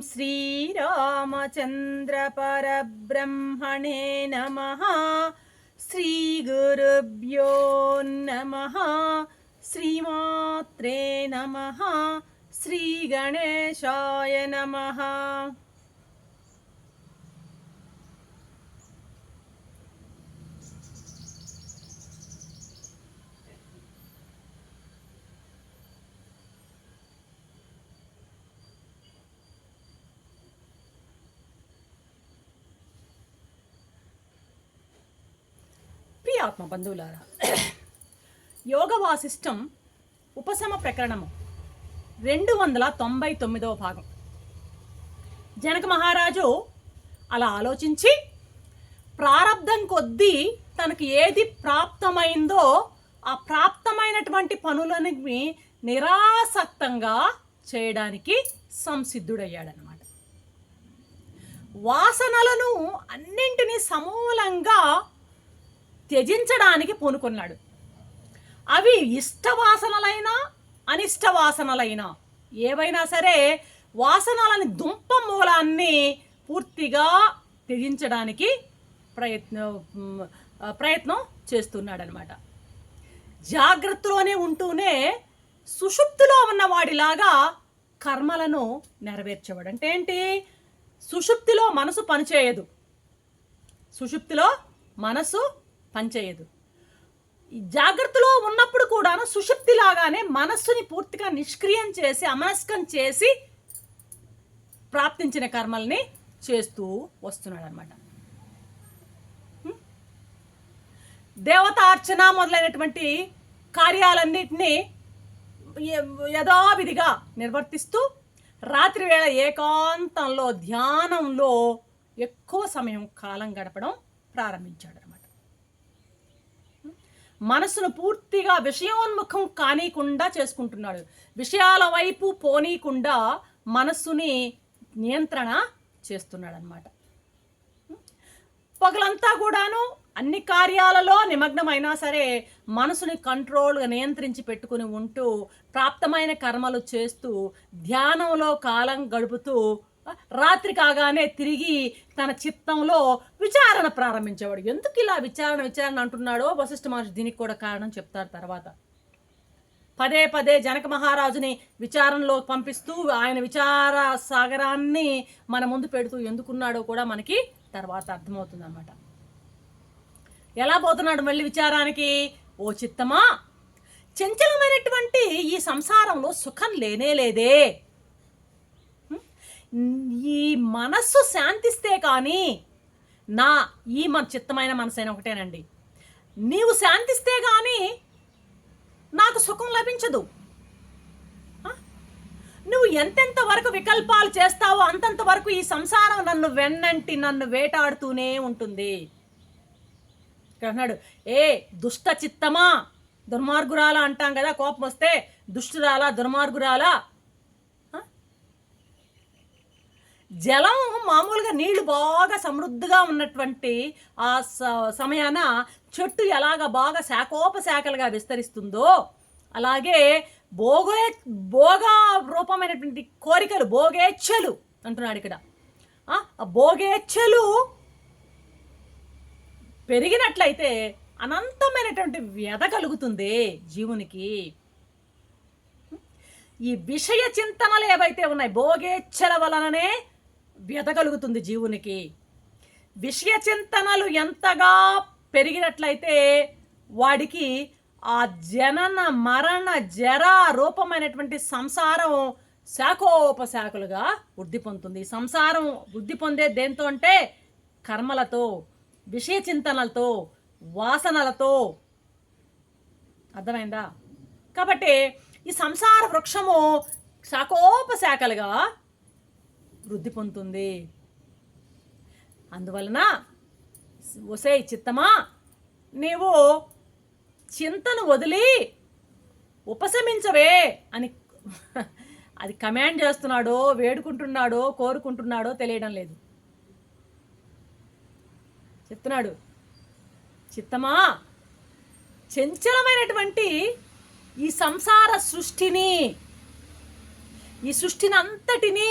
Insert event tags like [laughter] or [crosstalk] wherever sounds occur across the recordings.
श्रीरामचन्द्रपरब्रह्मणे नमः। श्रीगुरुभ्यो नमः। श्रीमात्रे नमः। श्रीगणेशाय नमः ఆత్మ బంధువులారా. యోగ వాసిష్టం ఉపశమ ప్రకరణము రెండు వందల తొంభై తొమ్మిదవ భాగం. జనక మహారాజు అలా ఆలోచించి ప్రారంధం కొద్దీ తనకు ఏది ప్రాప్తమైందో ఆ ప్రాప్తమైనటువంటి పనులని నిరాసక్తంగా చేయడానికి సంసిద్ధుడయ్యాడనమాట వాసనలను అన్నింటినీ సమూలంగా త్యజించడానికి పూనుకున్నాడు. అవి ఇష్టవాసనలైనా అనిష్ట వాసనలైనా ఏవైనా సరే వాసనలని దుంప మూలాన్ని పూర్తిగా త్యజించడానికి ప్రయత్నం ప్రయత్నం చేస్తున్నాడనమాట. జాగ్రత్తలోనే ఉంటూనే సుషుప్తిలో ఉన్నవాడిలాగా కర్మలను నెరవేర్చేవాడు. అంటే ఏంటి? సుషుప్తిలో మనసు పనిచేయదు. సుషుప్తిలో మనసు పనిచేయదు. ఈ జాగ్రత్తలో ఉన్నప్పుడు కూడాను సుషుప్తి లాగానే మనస్సుని పూర్తిగా నిష్క్రియం చేసి అమనస్కం చేసి ప్రాప్తించిన కర్మల్ని చేస్తూ వస్తున్నాడు అనమాట దేవతార్చన మొదలైనటువంటి కార్యాలన్నింటినీ యథావిధిగా నిర్వర్తిస్తూ రాత్రి వేళ ఏకాంతంలో ధ్యానంలో ఎక్కువ సమయం కాలం గడపడం ప్రారంభించాడు మనసును పూర్తిగా విషయోన్ముఖం కానీకుండా చేసుకుంటున్నాడు. విషయాల వైపు పోనీకుండా మనస్సుని నియంత్రణ చేస్తున్నాడు అనమాట పగలంతా కూడాను అన్ని కార్యాలలో నిమగ్నమైనా సరే మనసుని కంట్రోల్గా నియంత్రించి పెట్టుకుని ఉంటూ ప్రాప్తమైన కర్మలు చేస్తూ ధ్యానంలో కాలం గడుపుతూ రాత్రి కాగానే తిరిగి తన చిత్తంలో విచారణ ప్రారంభించేవాడు. ఎందుకు ఇలా విచారణ విచారణ అంటున్నాడో వశిష్ఠ మహర్షి దీనికి కూడా కారణం చెప్తారు తర్వాత. పదే పదే జనక మహారాజుని విచారణలో పంపిస్తూ ఆయన విచార సాగరాన్ని మన ముందు పెడుతూ ఎందుకున్నాడో కూడా మనకి తర్వాత అర్థమవుతుంది అనమాట ఎలా పోతున్నాడు మళ్ళీ విచారానికి? ఓ చిత్తమా? చంచలమైనటువంటి ఈ సంసారంలో సుఖం లేనే లేదే. ఈ మనస్సు శాంతిస్తే కానీ నా ఈ మన చిత్తమైన మనసైన ఒకటేనండి. నీవు శాంతిస్తే కానీ నాకు సుఖం లభించదు. నువ్వు ఎంతెంత వరకు వికల్పాలు చేస్తావో అంతంత వరకు ఈ సంసారం నన్ను వెన్నంటి నన్ను వేటాడుతూనే ఉంటుంది. ఇక్కడ అన్నాడు ఏ దుష్ట చిత్తమా? దుర్మార్గురాలా? అంటాం కదా కోపం వస్తే దుష్టురాలా దుర్మార్గురాలా ఆ? జలం మామూలుగా నీళ్ళు బాగా సమృద్ధిగా ఉన్నటువంటి ఆ స- సమయాన చెట్టు ఎలాగ బాగా శాఖోపశాఖలుగా విస్తరిస్తుందో అలాగే భోగే భోగా రూపమైనటువంటి కోరికలు భోగేచ్ఛలు అంటున్నాడు ఇక్కడ. ఆ ఆ భోగేచ్ఛలు పెరిగినట్లయితే అనంతమైనటువంటి వ్యధ కలుగుతుంది జీవునికి. ఈ విషయ చింతనలు ఏవైతే ఉన్నాయి భోగేచ్ఛల వలననే వ్యతగలుగుతుంది జీవునికి. విషయ చింతనలు ఎంతగా పెరిగినట్లయితే వాడికి ఆ జనన మరణ జర రూపమైనటువంటి సంసారం శాఖోపశాఖలుగా వృద్ధి పొందుతుంది. సంసారం వృద్ధి పొందే దేంతో అంటే కర్మలతో విషయ చింతనలతో వాసనలతో. అర్థమైందా? కాబట్టి ఈ సంసార వృక్షము శాఖోపశాఖలుగా వృద్ధి పొందుతుంది. అందువలన ఒసే చిత్తమా? నీవు చింతను వదిలి ఉపశమించవే అని [laughs] అది కమాండ్ చేస్తున్నాడో వేడుకుంటున్నాడో కోరుకుంటున్నాడో తెలియడం లేదు. చెప్తున్నాడు చిత్తమా? చంచలమైనటువంటి ఈ సంసార సృష్టిని ఈ సృష్టిని అంతటినీ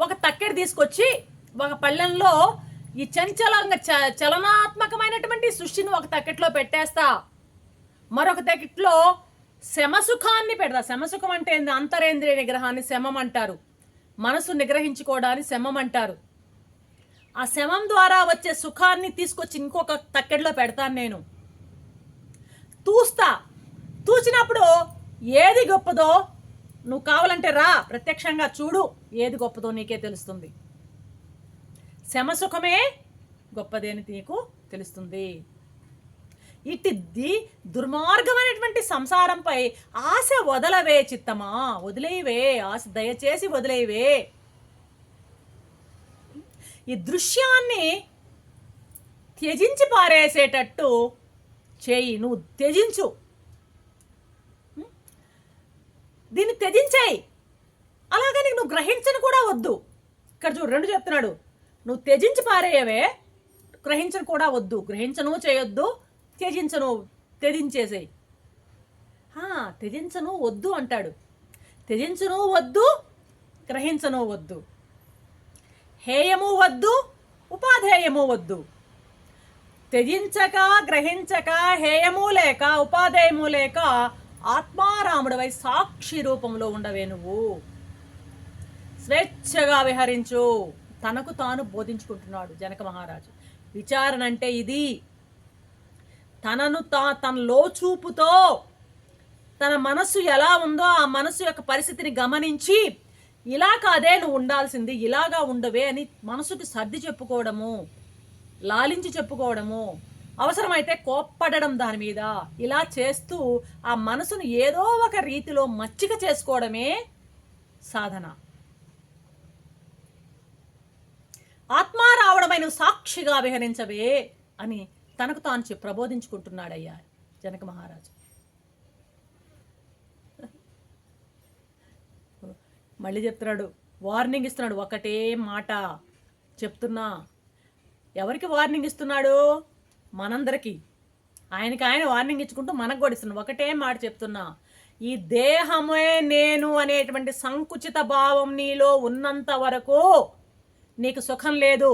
ఒక తక్కెడు తీసుకొచ్చి ఒక పళ్ళెంలో ఈ చంచలంగా చ చలనాత్మకమైనటువంటి సృష్టిని ఒక తక్కెట్లో పెట్టేస్తా. మరొక తక్కెట్లో శమసుఖాన్ని పెడతా. శమసుఖం అంటే ఏంది? అంతరేంద్రియ నిగ్రహాన్ని శమం అంటారు. మనసు నిగ్రహించుకోవడాన్ని శమం అంటారు. ఆ శమం ద్వారా వచ్చే సుఖాన్ని తీసుకొచ్చి ఇంకొక తక్కెడలో పెడతాను నేను. తూస్తా. తూచినప్పుడు ఏది గొప్పదో నువ్వు కావాలంటే రా ప్రత్యక్షంగా చూడు ఏది గొప్పదో నీకే తెలుస్తుంది. శమసుఖమే గొప్పది అని నీకు తెలుస్తుంది. ఇటిద్ది దుర్మార్గమైనటువంటి సంసారంపై ఆశ వదలవే చిత్తమా? వదిలేవే ఆశ దయచేసి వదిలేవే ఈ దృశ్యాన్ని త్యజించి పారేసేటట్టు చేయి నువ్వు త్యజించు. దీన్ని త్యజించాయి. అలాగని నువ్వు గ్రహించను కూడా వద్దు. ఇక్కడ చూడు రెండు చెప్తున్నాడు. నువ్వు త్యజించి పారేయవే గ్రహించను కూడా వద్దు. గ్రహించను చేయొద్దు త్యజించను త్యజించేసేయి. త్యజించను వద్దు అంటాడు. త్యజించను వద్దు గ్రహించను వద్దు. హేయము వద్దు ఉపాధేయము వద్దు. త్యజించక గ్రహించక హేయము లేక ఉపాధేయము లేక ఆత్మారాముడవై సాక్షి రూపంలో ఉండవే నువ్వు. స్వేచ్ఛగా విహరించు. తనకు తాను బోధించుకుంటున్నాడు జనక మహారాజు. విచారణ అంటే ఇది. తనను తా తన లోచూపుతో తన మనస్సు ఎలా ఉందో ఆ మనస్సు యొక్క పరిస్థితిని గమనించి ఇలా కాదే నువ్వు ఉండాల్సింది ఇలాగా ఉండవే అని మనసుకు సర్ది చెప్పుకోవడము లాలించి చెప్పుకోవడము అవసరమైతే కోప్పడడం దాని మీద. ఇలా చేస్తూ ఆ మనసును ఏదో ఒక రీతిలో మచ్చిక చేసుకోవడమే సాధన. ఆత్మారావడమై సాక్షిగా విహరించవే అని తనకు తాను ప్రబోధించుకుంటున్నాడయ్యా జనక మహారాజు. మళ్ళీ చెప్తున్నాడు వార్నింగ్ ఇస్తున్నాడు ఒకటే మాట చెప్తున్నా. ఎవరికి వార్నింగ్ ఇస్తున్నాడు? మనందరికీ. ఆయనకి ఆయన వార్నింగ్ ఇచ్చుకుంటూ మనకు కూడా ఇస్తున్నాడు. ఒకటే మాట చెప్తున్నా. ఈ దేహమే నేను అనేటువంటి సంకుచిత భావం నీలో ఉన్నంత వరకు నీకు సుఖం లేదు.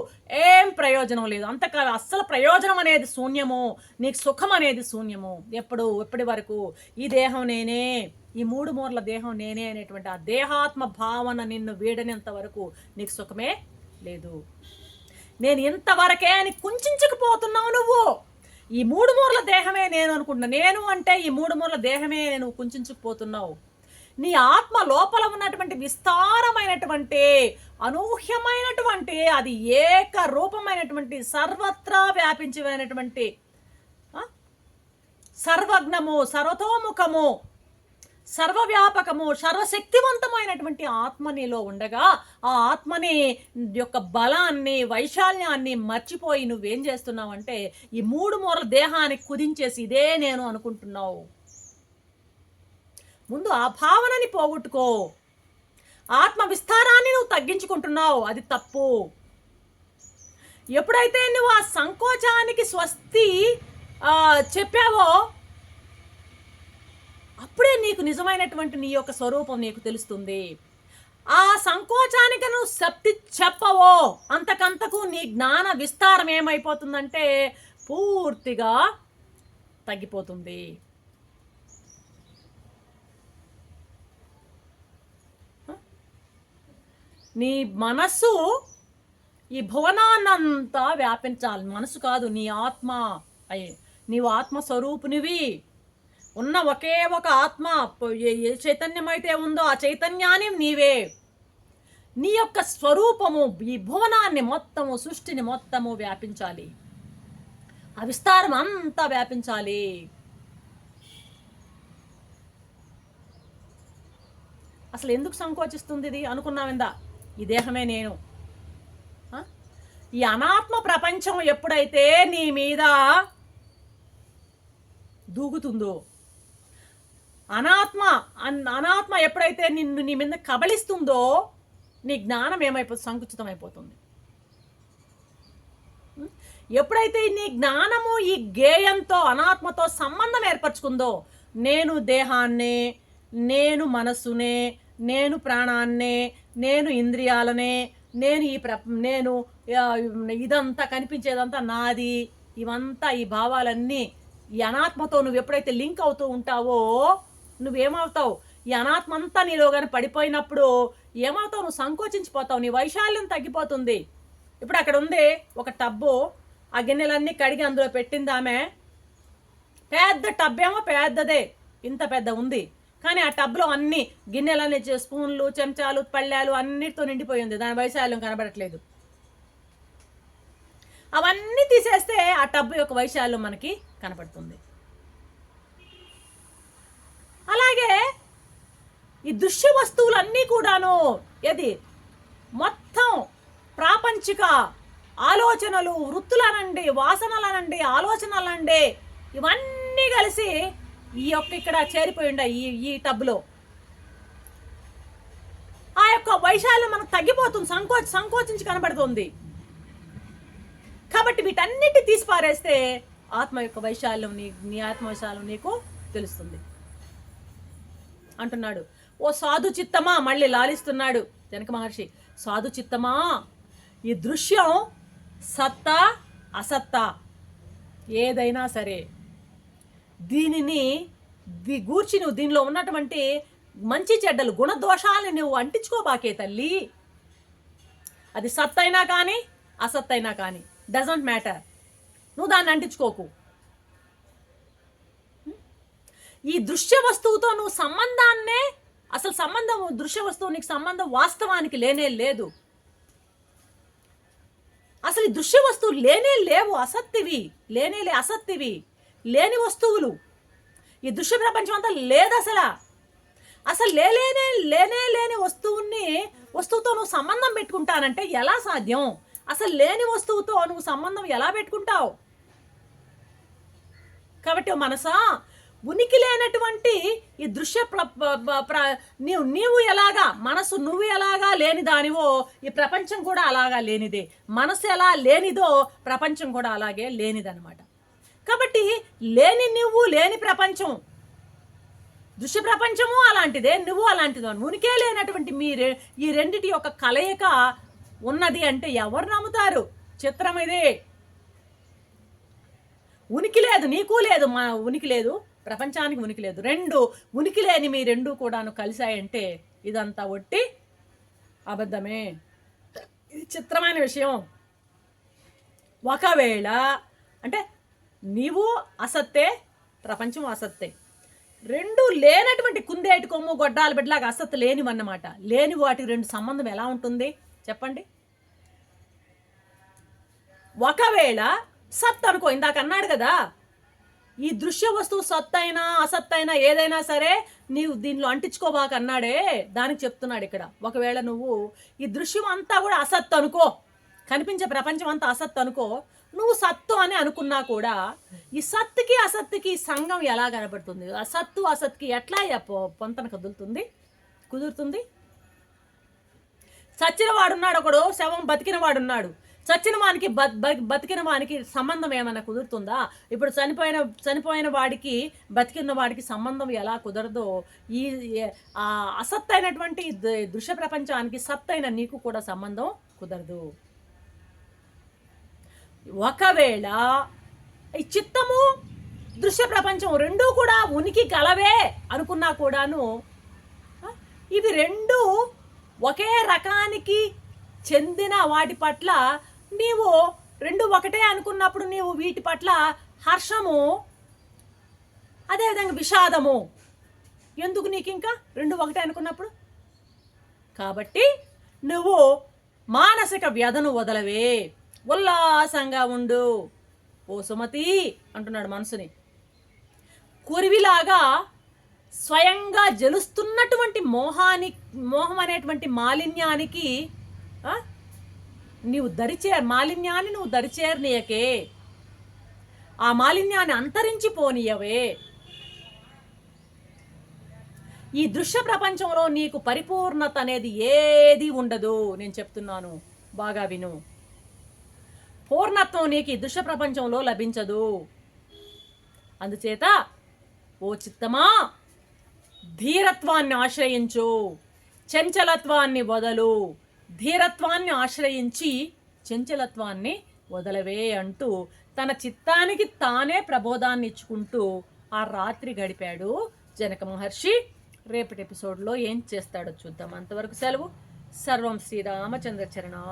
ఏం ప్రయోజనం లేదు. అంతకా అస్సలు ప్రయోజనం అనేది శూన్యము. నీకు సుఖం అనేది శూన్యము. ఎప్పుడు? ఎప్పటి వరకు? ఈ దేహం నేనే. ఈ మూడు మూర్ల దేహం నేనే అనేటువంటి ఆ దేహాత్మ భావన నిన్ను వీడనేంత వరకు నీకు సుఖమే లేదు. నేను ఇంతవరకే అని కుంచుకుపోతున్నావు నువ్వు. ఈ మూడు మూర్ల దేహమే నేను అనుకుంటున్నా. నేను అంటే ఈ మూడు మూర్ల దేహమే నేను కుంచుకుపోతున్నావు నీ ఆత్మ లోపల ఉన్నటువంటి విస్తారమైనటువంటి అనూహ్యమైనటువంటి అది ఏక రూపమైనటువంటి సర్వత్రా వ్యాపించినటువంటి సర్వజ్ఞము సర్వతోముఖము సర్వవ్యాపకము సర్వశక్తివంతమైనటువంటి ఆత్మ నీలో ఉండగా ఆ ఆత్మని యొక్క బలాన్ని వైశాల్యాన్ని మర్చిపోయి నువ్వేం చేస్తున్నావు అంటే ఈ మూడు మూరల దేహానికి కుదించేసి ఇదే నేను అనుకుంటున్నావు. ముందు ఆ భావనని పోగొట్టుకో. ఆత్మ విస్తారాన్ని నువ్వు తగ్గించుకుంటున్నావు. అది తప్పు. ఎప్పుడైతే నువ్వు ఆ సంకోచానికి స్వస్తి చెప్పావో అప్పుడే నీకు నిజమైనటువంటి నీ యొక్క స్వరూపం నీకు తెలుస్తుంది. ఆ సంకోచానికి నువ్వు శక్తి చెప్పవో. అంతకంతకు నీ జ్ఞాన విస్తారం ఏమైపోతుందంటే పూర్తిగా తగ్గిపోతుంది. నీ మనస్సు ఈ భువనాన్నంతా వ్యాపించాలి. మనసు కాదు నీ ఆత్మ. అయ్యే నీవు ఆత్మ స్వరూపునివి ఉన్న ఒకే ఒక ఆత్మ. ఏ చైతన్యమైతే చైతన్యం అయితే ఉందో ఆ చైతన్యాన్ని నీవే. నీ యొక్క స్వరూపము ఈ భువనాన్ని మొత్తము సృష్టిని మొత్తము వ్యాపించాలి. ఆ విస్తారం అంతా వ్యాపించాలి. అసలు ఎందుకు సంకోచిస్తుంది ఇది? అనుకున్నావిందా ఈ దేహమే నేను. ఈ అనాత్మ ప్రపంచం ఎప్పుడైతే నీ మీద దూకుతుందో అనాత్మ అన్- అనాత్మ ఎప్పుడైతే నిన్ను నీ మీద కబలిస్తుందో నీ జ్ఞానం ఏమైపోతుంది సంకుచితం అయిపోతుంది ఎప్పుడైతే నీ జ్ఞానము ఈ గేయంతో అనాత్మతో సంబంధం ఏర్పరచుకుందో నేను దేహాన్నే నేను మనస్సునే నేను ప్రాణాన్నే నేను ఇంద్రియాలనే నేను ఈ ప్ర నేను ఇదంతా కనిపించేదంతా నాది ఇవంతా ఈ భావాలన్నీ ఈ అనాత్మతో నువ్వు ఎప్పుడైతే లింక్ అవుతూ ఉంటావో నువ్వేమవుతావు? ఈ అనాత్మ అంతా నీలో కానీ పడిపోయినప్పుడు ఏమవుతావు? నువ్వు సంకోచించిపోతావు. నీ వైశాల్యం తగ్గిపోతుంది. ఇప్పుడు అక్కడ ఉంది ఒక టబ్బు. ఆ గిన్నెలన్నీ కడిగి అందులో పెట్టింది ఆమె. పెద్ద టబ్ ఏమో పెద్దదే. ఇంత పెద్ద ఉంది. కానీ ఆ టబ్లో అన్ని గిన్నెలన్నీ స్పూన్లు చెంచాలు పళ్ళాలు అన్నిటితో నిండిపోయింది. దాని వైశాల్యం కనబడట్లేదు. అవన్నీ తీసేస్తే ఆ టబ్బు యొక్క వైశాల్యం మనకి కనపడుతుంది. అలాగే ఈ దృశ్య వస్తువులన్నీ కూడాను ఏది? మొత్తం ప్రాపంచిక ఆలోచనలు వృత్తులనండి వాసనలనండి ఆలోచనలండి ఇవన్నీ కలిసి ఈ యొక్క ఇక్కడ చేరిపోయి ఉన్నాయి ఈ ఈ టబ్లో. ఆ యొక్క వైశాల్యం మనకు తగ్గిపోతుంది సంకోచ సంకోచించి కనబడుతుంది. కాబట్టి వీటన్నిటి తీసి పారేస్తే ఆత్మ యొక్క వైశాల్యం నీ నీ ఆత్మ వైశాల్యం నీకు తెలుస్తుంది. అంటున్నాడు. ఓ సాధు చిత్తమా? మళ్ళీ లాలిస్తున్నాడు జనక మహర్షి. సాధు చిత్తమా? ఈ దృశ్యం సత్తా అసత్తా? ఏదైనా సరే దీనిని ది గూర్చి నువ్వు దీనిలో ఉన్నటువంటి మంచి చెడ్డలు గుణదోషాలని నువ్వు అంటించుకోబాకే తల్లి. అది సత్తైనా కానీ అసత్తైనా కానీ డజంట్ మ్యాటర్ నువ్వు దాన్ని అంటించుకోకు. ఈ దృశ్య వస్తువుతో నువ్వు సంబంధాన్నే అసలు సంబంధం దృశ్య వస్తువు నీకు సంబంధం వాస్తవానికి లేనే లేదు. అసలు ఈ దృశ్య వస్తువు లేనే లేవు అసత్తివి లేనే లే అసత్తివి లేని వస్తువులు. ఈ దృశ్య ప్రపంచం అంతా లేదు అసలు. అసలు లేలేనే లేనే లేని వస్తువుని వస్తువుతో నువ్వు సంబంధం పెట్టుకుంటానంటే ఎలా సాధ్యం? అసలు లేని వస్తువుతో నువ్వు సంబంధం ఎలా పెట్టుకుంటావు? కాబట్టి మనసా ఉనికి లేనటువంటి ఈ దృశ్య ప్ర ప్ర- నీవు నీవు ఎలాగా మనసు నువ్వు ఎలాగా లేని దానివో ఈ ప్రపంచం కూడా అలాగా లేనిదే. మనసు ఎలా లేనిదో ప్రపంచం కూడా అలాగే లేనిదన్నమాట. కాబట్టి లేని నువ్వు లేని ప్రపంచం. దృశ్య ప్రపంచము అలాంటిదే నువ్వు అలాంటిదో. ఉనికే లేనటువంటి మీ రె- ఈ రెండిటి యొక్క కలయిక ఉన్నది అంటే ఎవరు నమ్ముతారు? చిత్రం ఇదే ఉనికి లేదు నీకు లేదు మా ఉనికి లేదు. ప్రపంచానికి ఉనికి లేదు. రెండు ఉనికి లేని మీ రెండు కూడాను కలిశాయంటే ఇదంతా ఒట్టి అబద్ధమే. ఇది చిత్రమైన విషయం. ఒకవేళ అంటే నీవు అసత్తే ప్రపంచం అసత్తే. రెండు లేనటువంటి కుందేటి కొమ్ము గొడ్డాల బిడ్డలాగా అసత్తు లేనివన్నమాట. లేని వాటి రెండు సంబంధం ఎలా ఉంటుంది? చెప్పండి. ఒకవేళ సత్ అనుకో ఇందాక అన్నాడు కదా ఈ దృశ్య వస్తువు సత్తైనా అసత్తైనా ఏదైనా సరే నీవు దీనిలో అంటించుకోబాక అన్నాడే దానికి చెప్తున్నాడు ఇక్కడ. ఒకవేళ నువ్వు ఈ దృశ్యం అంతా కూడా అసత్తు అనుకో కనిపించే ప్రపంచం అంతా అసత్తు అనుకో నువ్వు సత్తు అని అనుకున్నా కూడా ఈ సత్తుకి అసత్తుకి సంఘం ఎలా కనబడుతుంది ఆ సత్తు అసత్తుకి ఎట్లా పొంతన కదులుతుంది? కుదురుతుంది? చచ్చిన వాడున్నాడు ఒకడు శవం బతికిన వాడున్నాడు. చచ్చిన వానికి బతికిన వానికి సంబంధం ఏమైనా కుదురుతుందా? ఇప్పుడు చనిపోయిన చనిపోయిన వాడికి బతికిన వాడికి సంబంధం ఎలా కుదరదో ఈ అసత్తైనటువంటి దృశ్య ప్రపంచానికి సత్తైన నీకు కూడా సంబంధం కుదరదు. ఒకవేళ ఈ చిత్తము దృశ్య ప్రపంచం రెండూ కూడా ఉనికి కలవే అనుకున్నా కూడాను ఇవి రెండు ఒకే రకానికి చెందిన వాటి పట్ల నీవు రెండు ఒకటే అనుకున్నప్పుడు నీవు వీటి పట్ల హర్షము అదేవిధంగా విషాదము. ఎందుకు నీకు ఇంకా రెండు ఒకటే అనుకున్నప్పుడు? కాబట్టి నువ్వు మానసిక వ్యధను వదలవే. ఉల్లాసంగా ఉండు. ఓ సుమతి అంటున్నాడు మనసుని. కురివిలాగా స్వయంగా జలుస్తున్నటువంటి మోహాని మోహం అనేటువంటి మాలిన్యానికి నీవు దరిచే మాలిన్యాన్ని నువ్వు దరిచేరనీయకే. ఆ మాలిన్యాన్ని అంతరించిపోనీయవే. ఈ దృశ్య ప్రపంచంలో నీకు పరిపూర్ణత అనేది ఏది ఉండదు. నేను చెప్తున్నాను బాగా విను. పూర్ణత్వం నీకు ఈ దృశ్య ప్రపంచంలో లభించదు. అందుచేత ఓ చిత్తమా ధీరత్వాన్ని ఆశ్రయించు చంచలత్వాన్ని వదలు. ధీరత్వాన్ని ఆశ్రయించి చంచలత్వాన్ని వదలవే అంటూ తన చిత్తానికి తానే ప్రబోధాన్ని ఇచ్చుకుంటూ ఆ రాత్రి గడిపాడు జనక మహర్షి. రేపటి ఎపిసోడ్లో ఏం చేస్తాడో చూద్దాం. అంతవరకు సెలవు. సర్వం శ్రీరామచంద్ర చరణ